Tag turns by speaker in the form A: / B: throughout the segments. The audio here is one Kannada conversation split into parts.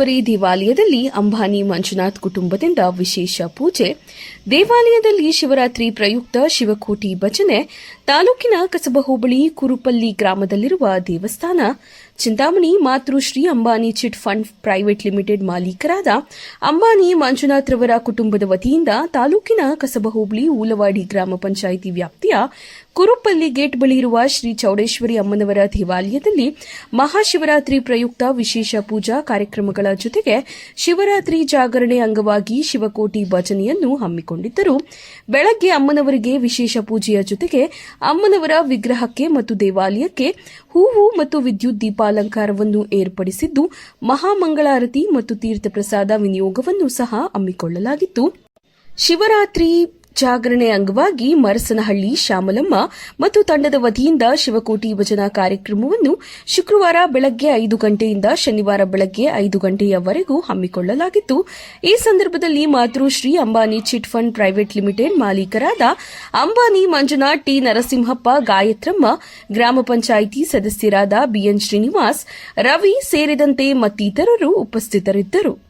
A: ಪರಿ ದೇವಾಲಯದಲ್ಲಿ ಅಂಬಾನಿ ಮಂಜುನಾಥ್ ಕುಟುಂಬದಿಂದ ವಿಶೇಷ ಪೂಜೆ. ದೇವಾಲಯದಲ್ಲಿ ಶಿವರಾತ್ರಿ ಪ್ರಯುಕ್ತ ಶಿವಕೋಟಿ ಭಜನೆ. ತಾಲೂಕಿನ ಕಸಬ ಹೋಬಳಿ ಕುರುಪಲ್ಲಿ ಗ್ರಾಮದಲ್ಲಿರುವ ದೇವಸ್ಥಾನ. Chintamani Matrushree Ambani chit fund private limited ಮಾಲೀಕರಾದ Ambani Manjunath ರವರ ಕುಟುಂಬದ ವತಿಯಿಂದ ತಾಲೂಕಿನ ಕಸಬ ಹೋಬಳಿ ಊಲವಾಡಿ ಗ್ರಾಮ ಪಂಚಾಯಿತಿ ವ್ಯಾಪ್ತಿಯ ಕುರುಪಲ್ಲಿ ಗೇಟ್ ಬಳಿ ಇರುವ ಶ್ರೀ ಚೌಡೇಶ್ವರಿ ಅಮ್ಮನವರ ದೇವಾಲಯದಲ್ಲಿ ಮಹಾಶಿವರಾತ್ರಿ ಪ್ರಯುಕ್ತ ವಿಶೇಷ ಪೂಜಾ ಕಾರ್ಯಕ್ರಮಗಳ ಜೊತೆಗೆ ಶಿವರಾತ್ರಿ ಜಾಗರಣೆ ಅಂಗವಾಗಿ ಶಿವಕೋಟಿ ಭಜನೆಯನ್ನು ಹಮ್ಮಿಕೊಂಡಿದ್ದರು. ಬೆಳಗ್ಗೆ ಅಮ್ಮನವರಿಗೆ ವಿಶೇಷ ಪೂಜೆಯ ಜೊತೆಗೆ ಅಮ್ಮನವರ ವಿಗ್ರಹಕ್ಕೆ ಮತ್ತು ದೇವಾಲಯಕ್ಕೆ ಹೂವು ಮತ್ತು ವಿದ್ಯುತ್ ದೀಪಾಲಂಕಾರವನ್ನು ಏರ್ಪಡಿಸಿದ್ದು, ಮಹಾಮಂಗಳಾರತಿ ಮತ್ತು ತೀರ್ಥ ಪ್ರಸಾದ ವಿನಿಯೋಗವನ್ನು ಸಹ ಹಮ್ಮಿಕೊಳ್ಳಲಾಗಿತ್ತು. ಶಿವರಾತ್ರಿ ಜಾಗರಣೆ ಅಂಗವಾಗಿ ಮರಸನಹಳ್ಳಿ ಶ್ಯಾಮಲಮ್ಮ ಮತ್ತು ತಂಡದ ವತಿಯಿಂದ ಶಿವಕೋಟಿ ಭಜನಾ ಕಾರ್ಯಕ್ರಮವನ್ನು ಶುಕ್ರವಾರ ಬೆಳಗ್ಗೆ ಐದು ಗಂಟೆಯಿಂದ ಶನಿವಾರ ಬೆಳಗ್ಗೆ ಐದು ಗಂಟೆಯವರೆಗೂ ಹಮ್ಮಿಕೊಳ್ಳಲಾಗಿತ್ತು. ಈ ಸಂದರ್ಭದಲ್ಲಿ Matrushree Ambani chit fund private limited ಮಾಲೀಕರಾದ Ambani Manjunath T Narasimhappa Gayathramma, ಗ್ರಾಮ ಪಂಚಾಯಿತಿ ಸದಸ್ಯರಾದ ಬಿಎನ್ ಶ್ರೀನಿವಾಸ್, ರವಿ ಸೇರಿದಂತೆ ಮತ್ತಿತರರು ಉಪಸ್ಥಿತರಿದ್ದರು.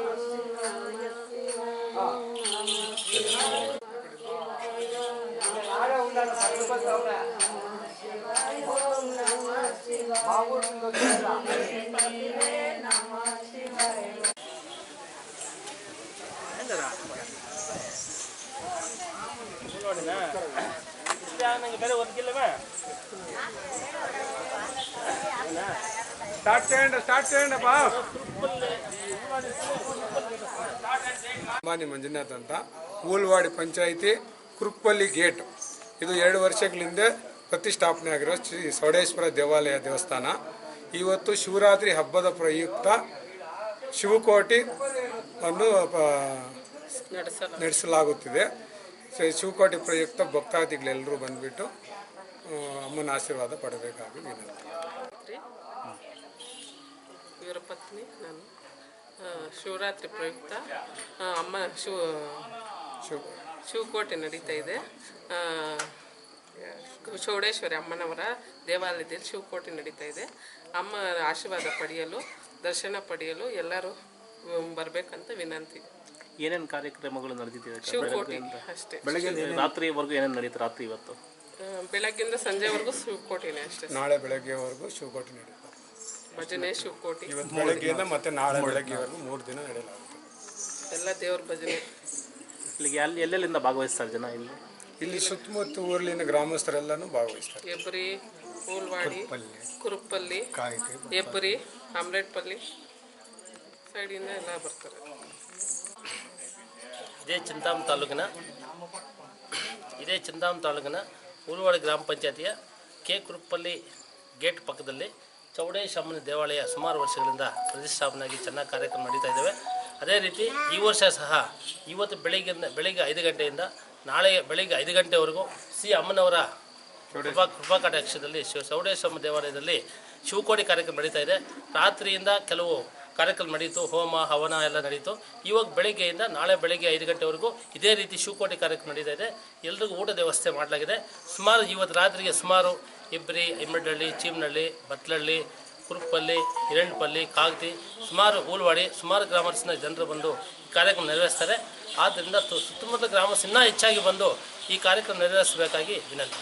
B: ಮಂಜುನಾಥ್ ಅಂತ ಓಂ ಪಂಚಾಯಿತಿ ಕೃಪ್ಪಳ್ಳಿ ಗೇಟ್. ಇದು ಎರಡು ವರ್ಷಗಳ ಹಿಂದೆ ಪ್ರತಿಷ್ಠಾಪನೆ ಆಗಿರೋ ಶ್ರೀ ಸೌಡೇಶ್ವರ ದೇವಾಲಯ ದೇವಸ್ಥಾನ. ಇವತ್ತು ಶಿವರಾತ್ರಿ ಹಬ್ಬದ ಪ್ರಯುಕ್ತ ಶಿವಕೋಟಿ ಅನ್ನು ನಡೆಸಲಾಗುತ್ತಿದೆ. ಶಿವಕೋಟಿ ಪ್ರಯುಕ್ತ ಭಕ್ತಾದಿಗಳೆಲ್ಲರೂ ಬಂದುಬಿಟ್ಟು ಅಮ್ಮನ ಆಶೀರ್ವಾದ ಪಡಬೇಕಾಗಿ ವಿನಂತಿ.
C: ಇವರ ಪತ್ನಿ ನಾನು ಶಿವರಾತ್ರಿ ಪ್ರಯುಕ್ತ ಅಮ್ಮ ಶಿವ
B: ಶಿವ
C: ಶಿವಕೋಟೆ ನಡೀತಾ ಇದೆ. ಚೌಡೇಶ್ವರಿ ಅಮ್ಮನವರ ದೇವಾಲಯದಲ್ಲಿ ಶಿವಕೋಟೆ ನಡೀತಾ ಇದೆ. ಅಮ್ಮ ಆಶೀರ್ವಾದ ಪಡೆಯಲು ದರ್ಶನ ಪಡೆಯಲು ಎಲ್ಲರೂ ಬರಬೇಕಂತ ವಿನಂತಿ.
D: ಏನೇನು ಕಾರ್ಯಕ್ರಮಗಳು ನಡೆದಿದೆ?
C: ಶಿವಕೋಟೆ ಅಷ್ಟೇ.
D: ಬೆಳಗ್ಗೆ ರಾತ್ರಿವರೆಗೂ ಏನೇನು ನಡೀತು ರಾತ್ರಿ ಇವತ್ತು?
C: ಬೆಳಗ್ಗೆಯಿಂದ ಬೆಳಗ್ಗಿಂದ ಸಂಜೆವರೆಗೂ ಶಿವಕೋಟೆನೇ ಅಷ್ಟೇ.
B: ನಾಳೆ ಬೆಳಗ್ಗೆವರೆಗೂ ಶಿವಕೋಟೆ ನಡೆಯುತ್ತೆ
C: ಭಜನೆ ಶಿವಕೋಟೆ.
B: ಇವತ್ತು ಬೆಳಗ್ಗೆಯಿಂದ ಮತ್ತೆ ನಾಳೆ ಬೆಳಗ್ಗೆವರೆಗೂ ಮೂರು ದಿನ ನಡೆಯಲಾಗುತ್ತೆ.
C: ಎಲ್ಲ ದೇವ್ರ ಭಜನೆ.
D: ಇಲ್ಲಿಗೆ ಅಲ್ಲಿ ಎಲ್ಲೆಲ್ಲಿಂದ ಭಾಗವಹಿಸ್ತಾರೆ ಜನ ಇಲ್ಲಿ?
B: ಇಲ್ಲಿ ಸುತ್ತಮುತ್ತ ಊರ್ಲಿನ ಗ್ರಾಮಸ್ಥರೆಲ್ಲನೂ ಭಾಗವಹಿಸ್ತಾರೆ.
C: ಹೆಬ್ರಿ ಹೂಲ್ವಾಡಿ ಕುರುಪಲ್ಲಿ
B: ಕಾಯಿಕೆ
C: ಹೆಬ್ರಿ ಆಮ್ಲೆಟ್ಪಲ್ಲಿ ಸೈಡಿಂದ ಎಲ್ಲ ಬರ್ತಾರೆ.
E: ಇದೇ ಚಿಂತಾಮ್ ತಾಲೂಕಿನ ಇದೇ ಚಿಂತಾಮ್ ತಾಲೂಕಿನ ಉಲ್ವಾಡಿ ಗ್ರಾಮ ಪಂಚಾಯತಿಯ ಕೆ ಕುರುಪಲ್ಲಿ ಗೇಟ್ ಪಕ್ಕದಲ್ಲಿ ಚೌಡೇಶಮ್ಮನ ದೇವಾಲಯ ಸುಮಾರು ವರ್ಷಗಳಿಂದ ಪ್ರತಿಷ್ಠಾಪನೆಯಾಗಿ ಚೆನ್ನಾಗಿ ಕಾರ್ಯಕ್ರಮ ನಡೀತಾ ಇದ್ದಾವೆ. ಅದೇ ರೀತಿ ಈ ವರ್ಷ ಸಹ ಇವತ್ತು ಬೆಳಿಗ್ಗೆ ಬೆಳಿಗ್ಗೆ ಐದು ಗಂಟೆಯಿಂದ ನಾಳೆ ಬೆಳಿಗ್ಗೆ ಐದು ಗಂಟೆವರೆಗೂ ಸಿ ಅಮ್ಮನವರ ಕೃಪಾ ಕೃಪಾ ಶಿವ ಚೌಡೇಶ್ವರ ದೇವಾಲಯದಲ್ಲಿ ಶಿವಕೋಡಿ ಕಾರ್ಯಕ್ರಮ ನಡೀತಾ ಇದೆ. ರಾತ್ರಿಯಿಂದ ಕೆಲವು ಕಾರ್ಯಕ್ರಮ ನಡೀತು, ಹೋಮ, ಹವನ ಎಲ್ಲ ನಡೀತು. ಇವಾಗ ಬೆಳಿಗ್ಗೆಯಿಂದ ನಾಳೆ ಬೆಳಿಗ್ಗೆ ಐದು ಗಂಟೆವರೆಗೂ ಇದೇ ರೀತಿ ಶಿವಕೋಟಿ ಕಾರ್ಯಕ್ರಮ ನಡೀತಾ ಇದೆ. ಎಲ್ರಿಗೂ ಊಟದ ವ್ಯವಸ್ಥೆ ಮಾಡಲಾಗಿದೆ. ಸುಮಾರು ಇವತ್ತು ರಾತ್ರಿಗೆ ಸುಮಾರು ಇಬ್ಬರಿ ಇಮ್ಮಡಹಳ್ಳಿ ಚೀಮನಹಳ್ಳಿ ಬತ್ಲಹಳ್ಳಿ ಕುರುಪಲ್ಲಿ ಹಿರಣ್ಪಲ್ಲಿ ಕಾಗತಿ ಸುಮಾರು ಹೂಲ್ವಾಡಿ ಸುಮಾರು ಗ್ರಾಮಸ್ಥನ ಜನರು ಬಂದು ಕಾರ್ಯಕ್ರಮ ನೆರವೇರಿಸ್ತಾರೆ. ಆದ್ದರಿಂದ ಸುತ್ತಮುತ್ತ ಗ್ರಾಮಸ್ಥರು ಇನ್ನೂ ಹೆಚ್ಚಾಗಿ ಬಂದು ಈ ಕಾರ್ಯಕ್ರಮ ನೆರವೇರಿಸಬೇಕಾಗಿ ವಿನಂತಿ.